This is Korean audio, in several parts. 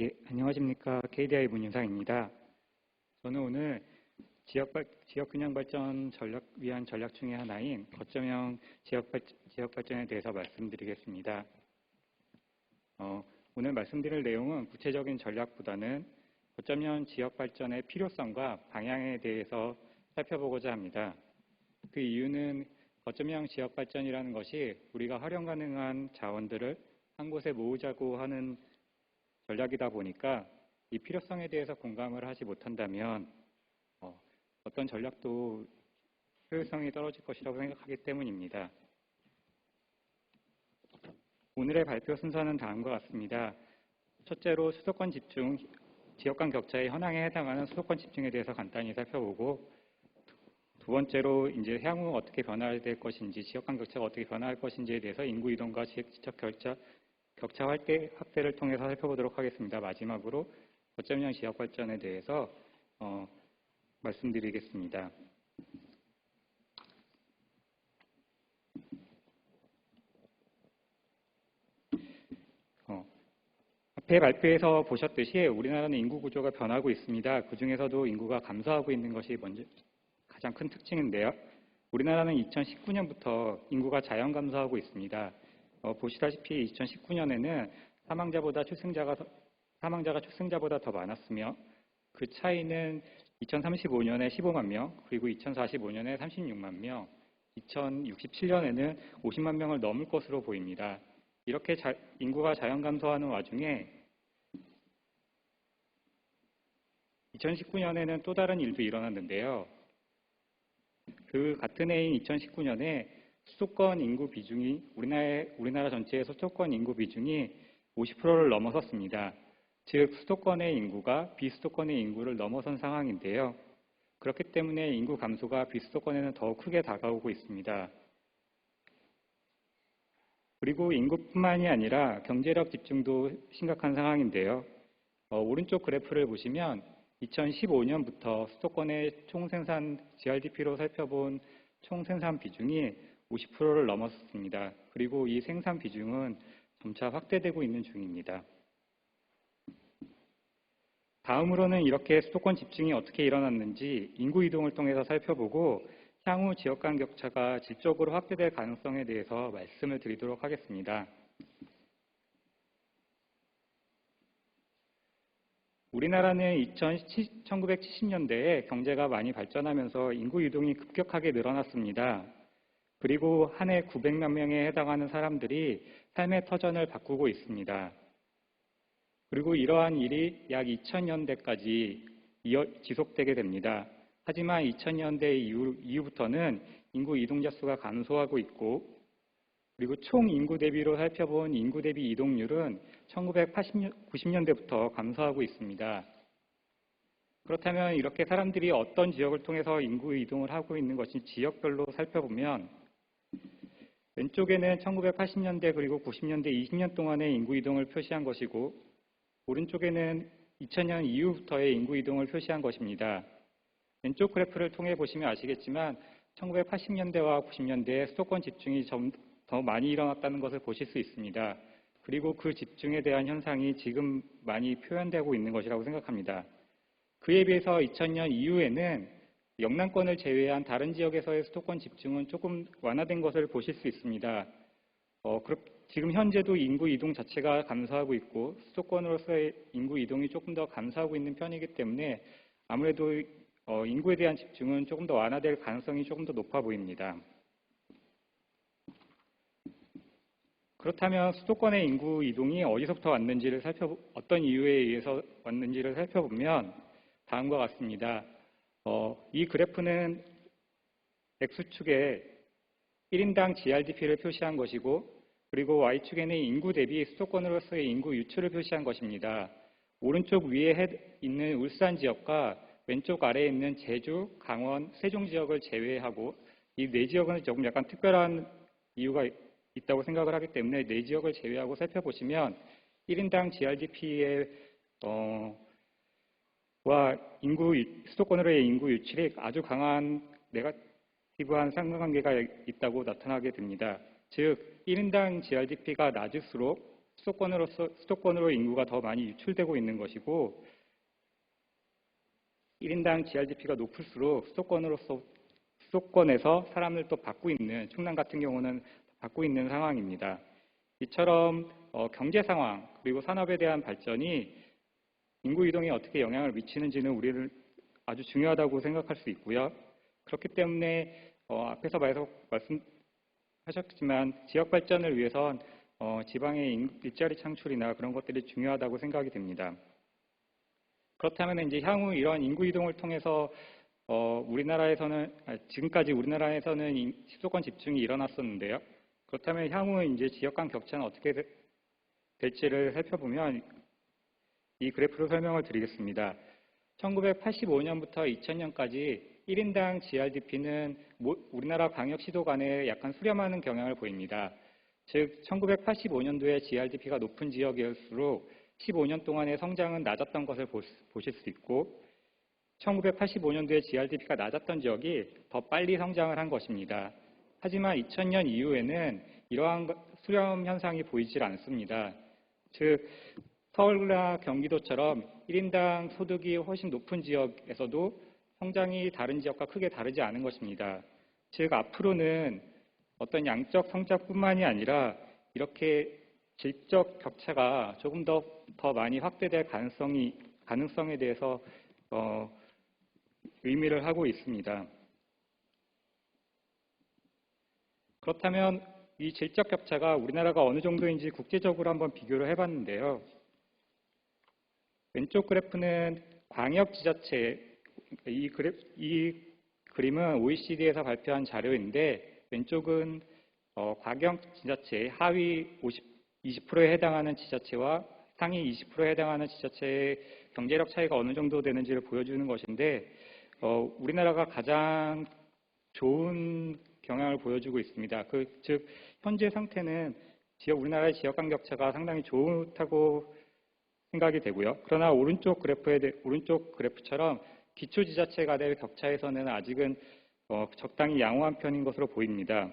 예, 안녕하십니까. KDI 문윤상입니다. 저는 오늘 지역, 균형 발전 전략 위한 전략 중의 하나인 거점형 지역, 발, 지역 발전에 대해서 말씀드리겠습니다. 어, 오늘 말씀드릴 내용은 구체적인 전략보다는 거점형 지역 발전의 필요성과 방향에 대해서 살펴보고자 합니다. 그 이유는 거점형 지역 발전이라는 것이 우리가 활용 가능한 자원들을 한 곳에 모으자고 하는 전략이다 보니까 이 필요성에 대해서 공감을 하지 못한다면 어, 떤 전략도 효율성이 떨어질 것이라고 생각하기 때문입니다. 오늘의 발표 순서는 다음과 같습니다. 첫째로 수도권 집중, 지역 간 격차의 현황에 해당하는 수도권 집중에 대해서 간단히 살펴보고 두 번째로 이제 향후 어떻게 변화될 것인지, 지역 간 격차가 어떻게 변화할 것인지에 대해서 인구 이동과 지적 격차, 격차 확대, 확대를 통해서 살펴보도록 하겠습니다. 마지막으로 거점형 지역 발전에 대해서 어, 말씀드리겠습니다. 어, 앞에 발표에서 보셨듯이 우리나라는 인구 구조가 변하고 있습니다. 그 중에서도 인구가 감소하고 있는 것이 먼저 가장 큰 특징인데요. 우리나라는 2019년부터 인구가 자연 감소하고 있습니다. 어, 보시다시피 2019년에는 사망자보다 출생자가 사망자가 출생자보다 더 많았으며 그 차이는 2035년에 15만 명, 그리고 2045년에 36만 명, 2067년에는 50만 명을 넘을 것으로 보입니다. 이렇게 자, 인구가 자연 감소하는 와중에 2019년에는 또 다른 일도 일어났는데요. 그 같은 해인 2019년에 수도권 인구 비중이 우리나라, 전체의 수도권 인구 비중이 50%를 넘어섰습니다. 즉 수도권의 인구가 비수도권의 인구를 넘어선 상황인데요. 그렇기 때문에 인구 감소가 비수도권에는 더 크게 다가오고 있습니다. 그리고 인구뿐만이 아니라 경제력 집중도 심각한 상황인데요. 어, 오른쪽 그래프를 보시면 2015년부터 수도권의 총생산 GRDP로 살펴본 총생산 비중이 50%를 넘었습니다. 그리고 이 생산 비중은 점차 확대되고 있는 중입니다. 다음으로는 이렇게 수도권 집중이 어떻게 일어났는지 인구 이동을 통해서 살펴보고 향후 지역 간 격차가 질적으로 확대될 가능성에 대해서 말씀을 드리도록 하겠습니다. 우리나라는 1970년대에 경제가 많이 발전하면서 인구 이동이 급격하게 늘어났습니다. 그리고 한 해 900만 명에 해당하는 사람들이 삶의 터전을 바꾸고 있습니다. 그리고 이러한 일이 약 2000년대까지 이어, 지속되게 됩니다. 하지만 2000년대 이후, 이후 부터는 인구 이동자 수가 감소하고 있고 그리고 총 인구 대비로 살펴본 인구 대비 이동률은 1990년대부터 감소하고 있습니다. 그렇다면 이렇게 사람들이 어떤 지역을 통해서 인구 이동을 하고 있는 것인지 지역별로 살펴보면 왼쪽에는 1980년대 그리고 90년대 20년 동안의 인구 이동을 표시한 것이고 오른쪽에는 2000년 이후부터의 인구 이동을 표시한 것입니다. 왼쪽 그래프를 통해 보시면 아시겠지만 1980년대와 90년대에 수도권 집중이 좀 더 많이 일어났다는 것을 보실 수 있습니다. 그리고 그 집중에 대한 현상이 지금 많이 표현되고 있는 것이라고 생각합니다. 그에 비해서 2000년 이후에는 영남권을 제외한 다른 지역에서의 수도권 집중은 조금 완화된 것을 보실 수 있습니다. 어, 지금 현재도 인구 이동 자체가 감소하고 있고 수도권으로서의 인구 이동이 조금 더 감소하고 있는 편이기 때문에 아무래도 어, 인구에 대한 집중은 조금 더 완화될 가능성이 조금 더 높아 보입니다. 그렇다면 수도권의 인구 이동이 어디서부터 왔는지를 살펴 어떤 이유에 의해서 왔는지를 살펴보면 다음과 같습니다. 어, 이 그래프는 X축에 1인당 GRDP를 표시한 것이고 그리고 Y축에는 인구 대비 수도권으로서의 인구 유출을 표시한 것입니다. 오른쪽 위에 있는 울산 지역과 왼쪽 아래에 있는 제주, 강원, 세종 지역을 제외하고 이 네 지역은 조금 약간 특별한 이유가 있다고 생각을 하기 때문에 네 지역을 제외하고 살펴보시면 1인당 GRDP의 어, 와 인구 수도권으로의 인구 유출이 아주 강한 네가티브한 상관관계가 있다고 나타나게 됩니다. 즉 1인당 GRDP가 낮을수록 수도권으로서 수도권으로 인구가 더 많이 유출되고 있는 것이고 1인당 GRDP가 높을수록 수도권으로서 수도권에서 사람을 또 받고 있는 충남 같은 경우는 받고 있는 상황입니다. 이처럼 어, 경제 상황 그리고 산업에 대한 발전이 인구 이동에 어떻게 영향을 미치는지는 우리를 아주 중요하다고 생각할 수 있고요. 그렇기 때문에 어, 앞에서 말씀하셨지만 지역 발전을 위해선 어, 지방의 인- 일자리 창출이나 그런 것들이 중요하다고 생각이 됩니다. 그렇다면 이제 향후 이런 인구 이동을 통해서 어, 우리나라에서는 아, 지금까지 우리나라에서는 인- 수도권 집중이 일어났었는데요. 그렇다면 향후 이제 지역 간 격차는 어떻게 되- 될지를 살펴보면 이 그래프로 설명을 드리겠습니다. 1985년부터 2000년까지 1인당 GRDP는 우리나라 광역시도 간에 약간 수렴하는 경향을 보입니다. 즉 1985년도에 GRDP가 높은 지역일수록 15년 동안의 성장은 낮았던 것을 보- 보실 수 있고 1985년도에 GRDP가 낮았던 지역이 더 빨리 성장을 한 것입니다. 하지만 2000년 이후에는 이러한 거- 수렴 현상이 보이질 않습니다. 즉 서울이나 경기도처럼 1인당 소득이 훨씬 높은 지역에서도 성장이 다른 지역과 크게 다르지 않은 것입니다. 즉 앞으로는 어떤 양적 성장뿐만이 아니라 이렇게 질적 격차가 조금 더, 더 많이 확대될 가능성이, 가능성에 대해서 어, 의미를 하고 있습니다. 그렇다면 이 질적 격차가 우리나라가 어느 정도인지 국제적으로 한번 비교를 해봤는데요. 왼쪽 그래프는 광역 지자체, 이, 그래, 이 그림은 OECD에서 발표한 자료인데 왼쪽은 어, 광역 지자체 하위 50, 20%에 해당하는 지자체와 상위 20%에 해당하는 지자체의 경제력 차이가 어느 정도 되는지를 보여주는 것인데 어, 우리나라가 가장 좋은 경향을 보여주고 있습니다. 그, 즉 현재 상태는 지역 우리나라의 지역 간 격차가 상당히 좋다고 생각이 되고요. 그러나 오른쪽 그래프에 대- 오른쪽 그래프처럼 기초 지자체 간의 격차에서는 아직은 어, 적당히 양호한 편인 것으로 보입니다.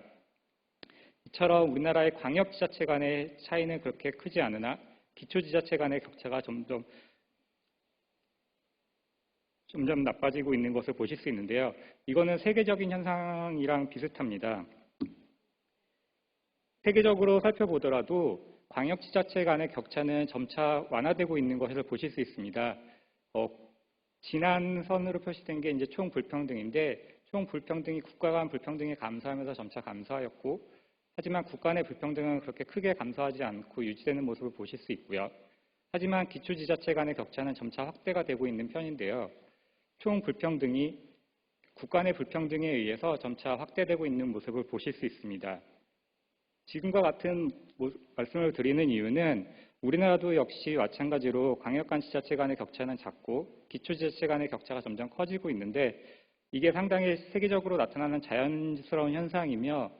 이처럼 우리나라의 광역 지자체 간의 차이는 그렇게 크지 않으나 기초 지자체 간의 격차가 점점 점점 나빠지고 있는 것을 보실 수 있는데요. 이거는 세계적인 현상이랑 비슷합니다. 세계적으로 살펴보더라도 광역지자체 간의 격차는 점차 완화되고 있는 것을 보실 수 있습니다. 어, 지난 선으로 표시된 게 이제 총 불평등인데 총 불평등이 국가 간 불평등이 감소하면서 점차 감소하였고 하지만 국가 내 불평등은 그렇게 크게 감소하지 않고 유지되는 모습을 보실 수 있고요. 하지만 기초지자체 간의 격차는 점차 확대가 되고 있는 편인데요. 총 불평등이 국가 내 불평등에 의해서 점차 확대되고 있는 모습을 보실 수 있습니다. 지금과 같은 모- 말씀을 드리는 이유는 우리나라도 역시 마찬가지로 광역 간 지자체 간의 격차는 작고 기초 지자체 간의 격차가 점점 커지고 있는데 이게 상당히 세계적으로 나타나는 자연스러운 현상이며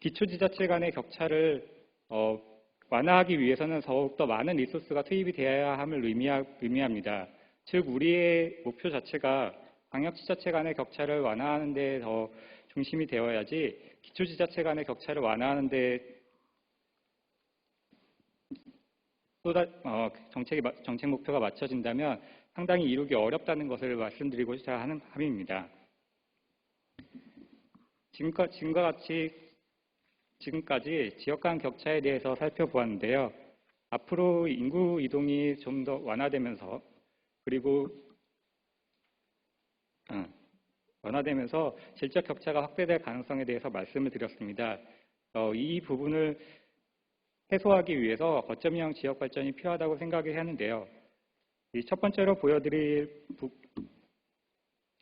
기초 지자체 간의 격차를 어, 완화하기 위해서는 더욱더 많은 리소스가 투입이 되어야 함을 의미합니다. 즉 우리의 목표 자체가 광역지자체 간의 격차를 완화하는 데 더 중심이 되어야지 기초지자체 간의 격차를 완화하는 데 쏟아, 어, 정책이, 마- 정책 목표가 맞춰진다면 상당히 이루기 어렵다는 것을 말씀드리고자 하는 함입니다. 지금과, 지금과 같이 지금까지 지역 간 격차에 대해서 살펴보았는데요. 앞으로 인구 이동이 좀 더 완화되면서 그리고 어, 완화되면서 질적 격차가 확대될 가능성에 대해서 말씀을 드렸습니다. 어, 이 부분을 해소하기 위해서 거점형 지역 발전이 필요하다고 생각이 하는데요. 이첫 번째로 보여드릴 부-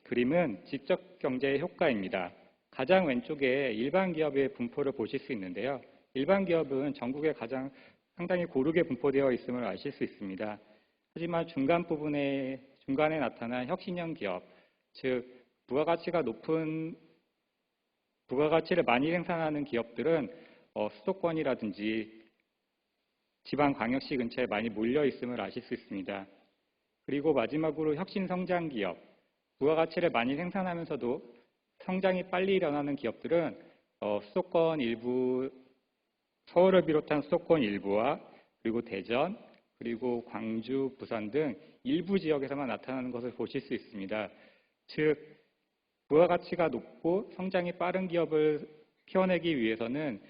그림은 지적 경제의 효과입니다. 가장 왼쪽에 일반 기업의 분포를 보실 수 있는데요. 일반 기업은 전국에 가장 상당히 고르게 분포되어 있음을 아실 수 있습니다. 하지만 중간 부분에 중간에 나타난 혁신형 기업, 즉 부가가치가 높은 부가가치를 많이 생산하는 기업들은 어, 수도권이라든지 지방 광역시 근처에 많이 몰려 있음을 아실 수 있습니다. 그리고 마지막으로 혁신 성장 기업, 부가가치를 많이 생산하면서도 성장이 빨리 일어나는 기업들은 어, 수도권 일부 서울을 비롯한 수도권 일부와 그리고 대전, 그리고 광주, 부산 등 일부 지역에서만 나타나는 것을 보실 수 있습니다. 즉, 부가 가치가 높고 성장이 빠른 기업을 키워내기 위해서는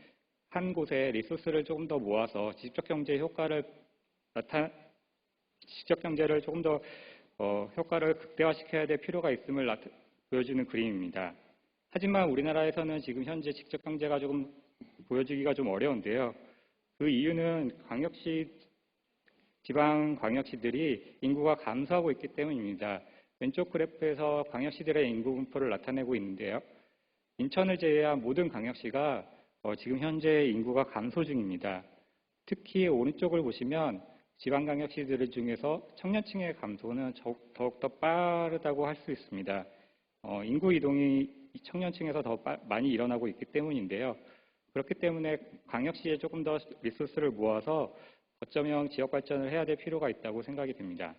한 곳에 리소스를 조금 더 모아서 지적 경제 효과를 나타 지적 경제를 조금 더 어, 효과를 극대화시켜야 될 필요가 있음을 나타, 보여주는 그림입니다. 하지만 우리나라에서는 지금 현재 직접 경제가 조금 보여주기가 좀 어려운데요. 그 이유는 광역시 지방 광역시들이 인구가 감소하고 있기 때문입니다. 왼쪽 그래프에서 광역시들의 인구 분포를 나타내고 있는데요. 인천을 제외한 모든 광역시가 어, 지금 현재 인구가 감소 중입니다. 특히 오른쪽을 보시면 지방광역시들 중에서 청년층의 감소는 더욱더 빠르다고 할 수 있습니다. 어, 인구 이동이 청년층에서 더 빠- 많이 일어나고 있기 때문인데요. 그렇기 때문에 광역시에 조금 더 리소스를 모아서 거점형 지역 발전을 해야 될 필요가 있다고 생각이 됩니다.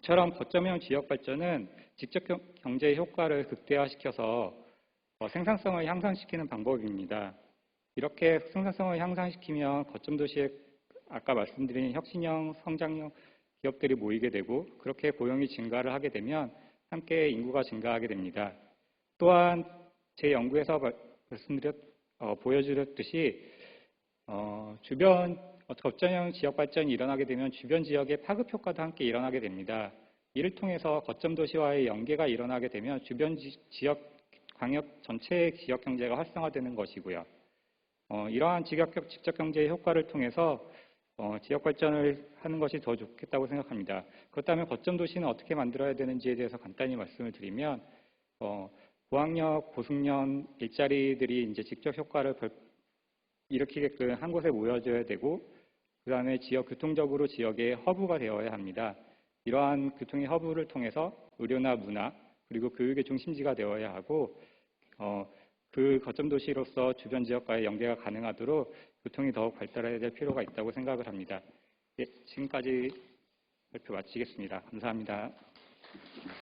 이처럼 거점형 지역 발전은 직접 경- 경제 효과를 극대화시켜서 어, 생산성을 향상시키는 방법입니다. 이렇게 생산성을 향상시키면 거점 도시에 아까 말씀드린 혁신형, 성장형 기업들이 모이게 되고 그렇게 고용이 증가를 하게 되면 함께 인구가 증가하게 됩니다. 또한 제 연구에서 말- 말씀드렸 어, 보여드렸듯이 어, 주변 어, 거점형 지역 발전이 일어나게 되면 주변 지역의 파급 효과도 함께 일어나게 됩니다. 이를 통해서 거점 도시와의 연계가 일어나게 되면 주변 지, 역 광역 전체의 지역 경제가 활성화되는 것이고요. 어, 이러한 지역 경- 직접 경제의 효과를 통해서 어, 지역 발전을 하는 것이 더 좋겠다고 생각합니다. 그렇다면 거점 도시는 어떻게 만들어야 되는지에 대해서 간단히 말씀을 드리면 어, 고학력, 고숙련 일자리들이 이제 직접 효과를 벌- 일으키게끔 한 곳에 모여져야 되고 그 다음에 지역 교통적으로 지역의 허브가 되어야 합니다. 이러한 교통의 허브를 통해서 의료나 문화 그리고 교육의 중심지가 되어야 하고 어, 그 거점 도시로서 주변 지역과의 연계가 가능하도록 교통이 더욱 발달해야 될 필요가 있다고 생각을 합니다. 예, 지금까지 발표 마치겠습니다. 감사합니다.